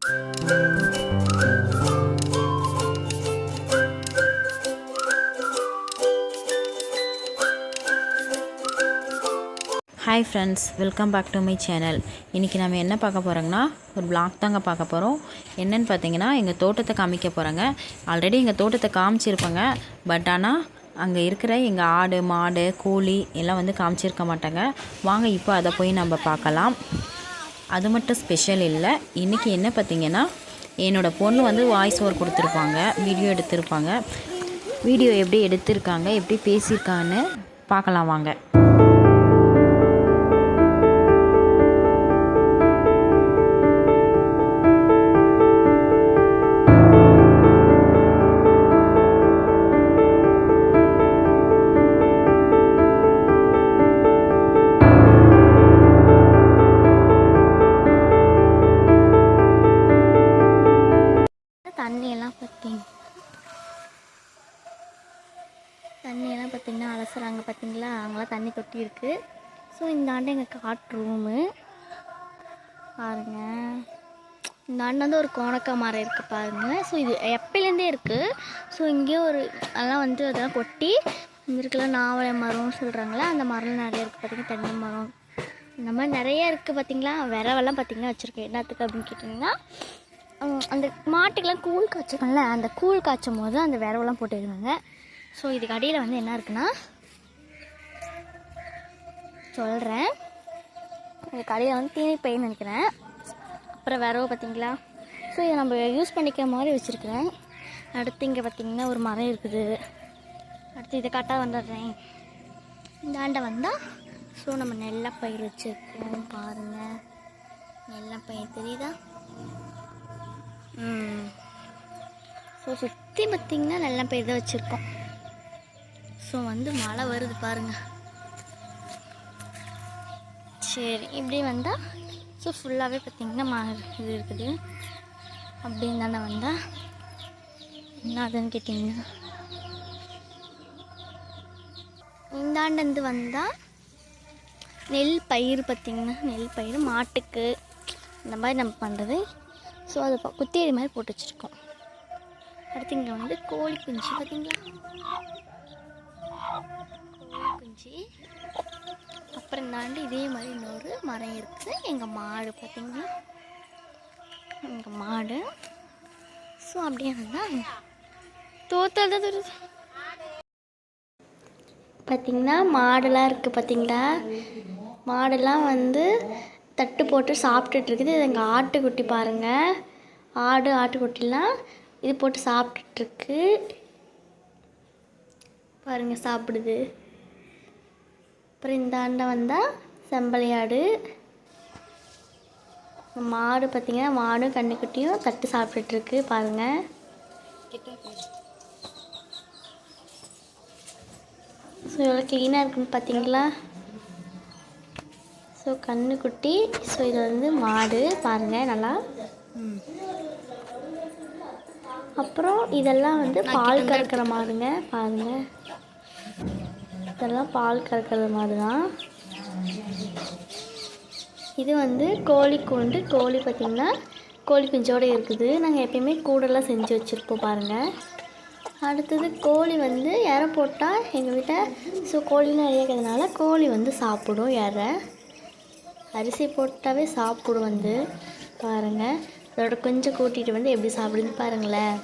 Hi friends welcome back to my channel இன்றைக்கி நம்ம என்ன பார்க்க போகிறோங்கன்னா ஒரு பிளாக் தாங்க பார்க்க போகிறோம் என்னென்னு பார்த்தீங்கன்னா எங்கள் தோட்டத்தை காமிக்க போகிறோங்க ஆல்ரெடி எங்கள் தோட்டத்தை காமிச்சிருப்பேங்க. பட் ஆனால் அங்கே இருக்கிற எங்கள் ஆடு மாடு கோழி எல்லாம் வந்து காமிச்சிருக்க மாட்டாங்க. வாங்க இப்போ அதை போய் நம்ம பார்க்கலாம். அது மட்டும் ஸ்பெஷல் இல்லை. இன்றைக்கி என்ன பார்த்தீங்கன்னா என்னோடய பொண்ணு வந்து வாய்ஸ் ஓவர் கொடுத்துருப்பாங்க. வீடியோ எடுத்திருப்பாங்க. வீடியோ எப்படி எடுத்திருக்காங்க எப்படி பேசியிருக்கான்னு பார்க்கலாம் வாங்க. பேசுகிறாங்க பார்த்தீங்களா அவங்களாம் தண்ணி தொட்டி இருக்குது ஸோ இந்த ஆண்டு எங்கள் காட்டு ரூமு பாருங்க. இந்த ஆண்டு வந்து ஒரு கோணக்கா மரம் இருக்குது பாருங்க. ஸோ இது எப்பயிலேருந்தே இருக்குது ஸோ இங்கேயும் ஒரு அதெல்லாம் வந்து அதெல்லாம் கொட்டி இந்த இருக்குல்ல நாவலை மரம்னு சொல்கிறாங்களே அந்த மரம் நிறைய இருக்குது பார்த்தீங்கன்னா தென்னை மரம். இந்த மாதிரி நிறைய இருக்குது பார்த்தீங்களா விரவெல்லாம் பார்த்தீங்கன்னா வச்சுருக்கேன் என்னத்துக்கு அப்படின்னு கேட்டிங்கன்னா அந்த மாட்டுக்கெல்லாம் கூழ் காய்ச்சிருக்கோம்ல அந்த கூழ் காய்ச்சும் போது அந்த விரவெல்லாம் போட்டுருந்தாங்க ஸோ இதுக்கு அடியில் வந்து என்ன இருக்குன்னா சொல்கிறேன் இந்த கடையில் வந்து தீனி பையன் நினைக்கிறேன். அப்புறம் விரவு பார்த்தீங்களா? ஸோ இதை நம்ம யூஸ் பண்ணிக்கிற மாதிரி வச்சுருக்கிறேன். அடுத்து இங்கே பார்த்தீங்கன்னா ஒரு மரம் இருக்குது. அடுத்து இதை கரெக்டாக வந்துடுறேன். இந்த ஆண்டை வந்தால் ஸோ நம்ம நெல்லா பயிர் வச்சுருக்கோம் பாருங்கள் நெல்லா பயிர் தெரியுதா? ம். ஸோ சுற்றி பார்த்திங்கன்னா நல்ல பயிர் தான் வச்சுருக்கோம். ஸோ வந்து மழை வருது பாருங்கள் சரி இப்படி வந்தால் ஸோ ஃபுல்லாகவே பார்த்திங்கன்னா மா இது இருக்குது. அப்படின்னு தானே வந்தால் என்ன அதுன்னு கேட்டிங்கன்னா. இந்தாண்டந்து வந்தால் நெல் பயிர் பார்த்திங்கன்னா நெல் பயிர் மாட்டுக்கு இந்த மாதிரி நம்ம பண்ணுறது ஸோ அதை ப- மாதிரி போட்டு வச்சுருக்கோம். அடுத்து இங்கே வந்து கோழி குஞ்சு பார்த்திங்களா கோழி குஞ்சு. அப்புறம் இந்தாண்டு இதே மாதிரி இன்னொரு மரம் இருக்குது எங்கள் மாடு பார்த்திங்கன்னா எங்கள் மாடு. ஸோ அப்படியே இருந்தால் தோத்தல் தான் தருது. பார்த்தீங்கன்னா மாடெல்லாம் இருக்குது பார்த்தீங்களா மாடெல்லாம் வந்து தட்டு போட்டு சாப்பிட்டுட்டு இருக்குது. இது எங்கள் ஆட்டுக்குட்டி பாருங்கள் ஆடு ஆட்டுக்குட்டிலாம் இது போட்டு சாப்பிட்டுட்ருக்கு பாருங்கள் சாப்பிடுது. அப்புறம் இந்த ஆண்டை வந்தால் செம்பளி ஆடு மாடு பார்த்தீங்கன்னா மாடும் கன்றுக்குட்டியும் தட்டு சாப்பிட்டுட்ருக்கு பாருங்கள் ஸோ எவ்வளோ க்ளீனாக இருக்குன்னு பார்த்தீங்களா ஸோ கண்ணுக்குட்டி ஸோ இது வந்து மாடு பாருங்கள் நல்லா. அப்புறம் இதெல்லாம் வந்து பால் கறக்கிற மாடுங்க பாருங்க. இதெல்லாம் பால் கறக்கிறது மாதிரி தான் இது வந்து கோழி கூண்டு. கோழி பார்த்திங்கன்னா கோழி குஞ்சோடு இருக்குது. நாங்கள் எப்பயுமே கூடெல்லாம் செஞ்சு வச்சுருப்போம் பாருங்கள் அடுத்தது கோழி வந்து இறை போட்டால் எங்கள் வீட்டை ஸோ கோழிலாம் நிறைய இருக்கிறதுனால கோழி வந்து சாப்பிடும் இறை. அரிசி போட்டாவே சாப்பிடும் வந்து. பாருங்கள் அதோட கொஞ்சம் கூட்டிகிட்டு வந்து எப்படி சாப்பிடுன்னு பாருங்களேன்.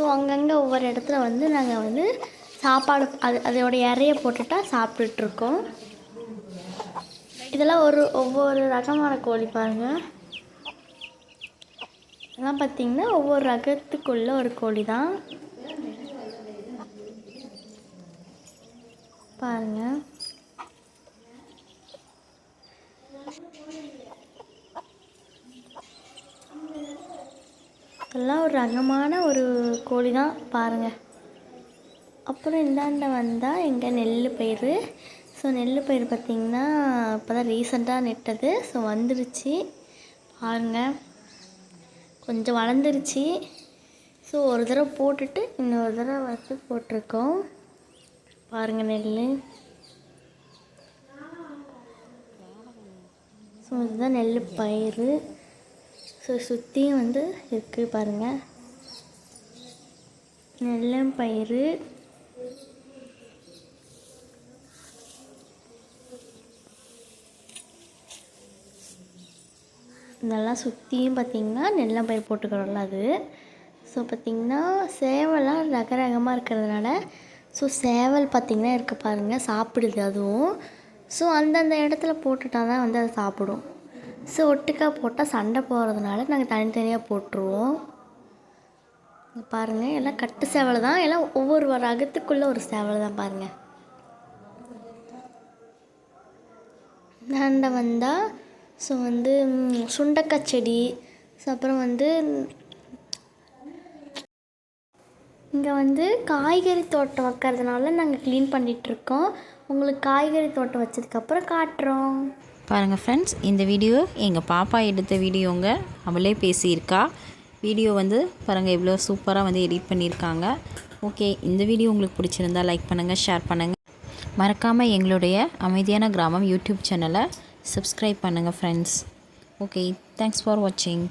ஸோ அங்கங்கே ஒவ்வொரு இடத்துல வந்து நாங்கள் வந்து சாப்பாடு அது அதோட இறைய போட்டுட்டா சாப்பிட்டுட்ருக்கோம். இதெல்லாம் ஒரு ஒவ்வொரு ரகமான கோழி பாருங்கள் இதெல்லாம் பார்த்திங்கன்னா ஒவ்வொரு ரகத்துக்குள்ள ஒரு கோழி தான் பாருங்கள் எல்லாம் ஒரு ரகமான ஒரு கோழி தான் பாருங்கள் அப்புறம் இந்தாண்ட வந்தால் எங்கள் நெல் பயிர் ஸோ நெல் பயிர் பார்த்திங்கன்னா இப்போ தான் ரீசெண்டாக நெட்டது. ஸோ வந்துருச்சு. பாருங்கள் கொஞ்சம் வளர்ந்துருச்சு. ஸோ ஒரு தடவை போட்டுட்டு இன்னொரு தடவை வச்சு போட்டிருக்கோம். பாருங்கள் நெல் ஸோ இதுதான் நெல் பயிர் ஸோ சுற்றியும் வந்து இருக்குது பாருங்கள் நெல்லம் பயிறு. இதெல்லாம் சுற்றியும் பார்த்திங்கன்னா நெல்லம் பயிர் போட்டுக்கிறோம்ல அது. ஸோ பார்த்திங்கன்னா சேவலாம் ரக ரகமாக இருக்கிறதுனால ஸோ சேவல் பார்த்திங்கன்னா இருக்க பாருங்கள் சாப்பிடுது அதுவும். ஸோ அந்தந்த இடத்துல போட்டுட்டா தான் வந்து அதை சாப்பிடும். ஸோ ஒட்டுக்கா போட்டால் சண்டை போகிறதுனால நாங்கள் தனித்தனியாக போட்டுருவோம். பாருங்கள் எல்லாம் கட்டு சேவலை தான் எல்லாம் ஒவ்வொரு ரகத்துக்குள்ளே ஒரு சேவலை தான் பாருங்கள் நாண்ட வந்தால் ஸோ வந்து சுண்டக்காய் செடி ஸோ அப்புறம் வந்து இங்கே வந்து காய்கறி தோட்டம் வைக்கிறதுனால நாங்கள் க்ளீன் பண்ணிகிட்ருக்கோம் உங்களுக்கு காய்கறி தோட்டம் வச்சதுக்கப்புறம் காட்டுறோம். பாருங்கள் ஃப்ரெண்ட்ஸ் இந்த வீடியோ எங்கள் பாப்பா எடுத்த வீடியோங்க அவளே பேசியிருக்கா. வீடியோ வந்து பாருங்கள் இவ்வளோ சூப்பராக வந்து எடிட் பண்ணியிருக்காங்க. ஓகே இந்த வீடியோ உங்களுக்கு பிடிச்சிருந்தா லைக் பண்ணுங்கள் ஷேர் பண்ணுங்கள் மறக்காமல் எங்களுடைய அமைதியான கிராமம் யூடியூப் சேனலை சப்ஸ்கிரைப் பண்ணுங்கள் ஃப்ரெண்ட்ஸ் ஓகே தேங்க்ஸ் ஃபார் வாட்சிங்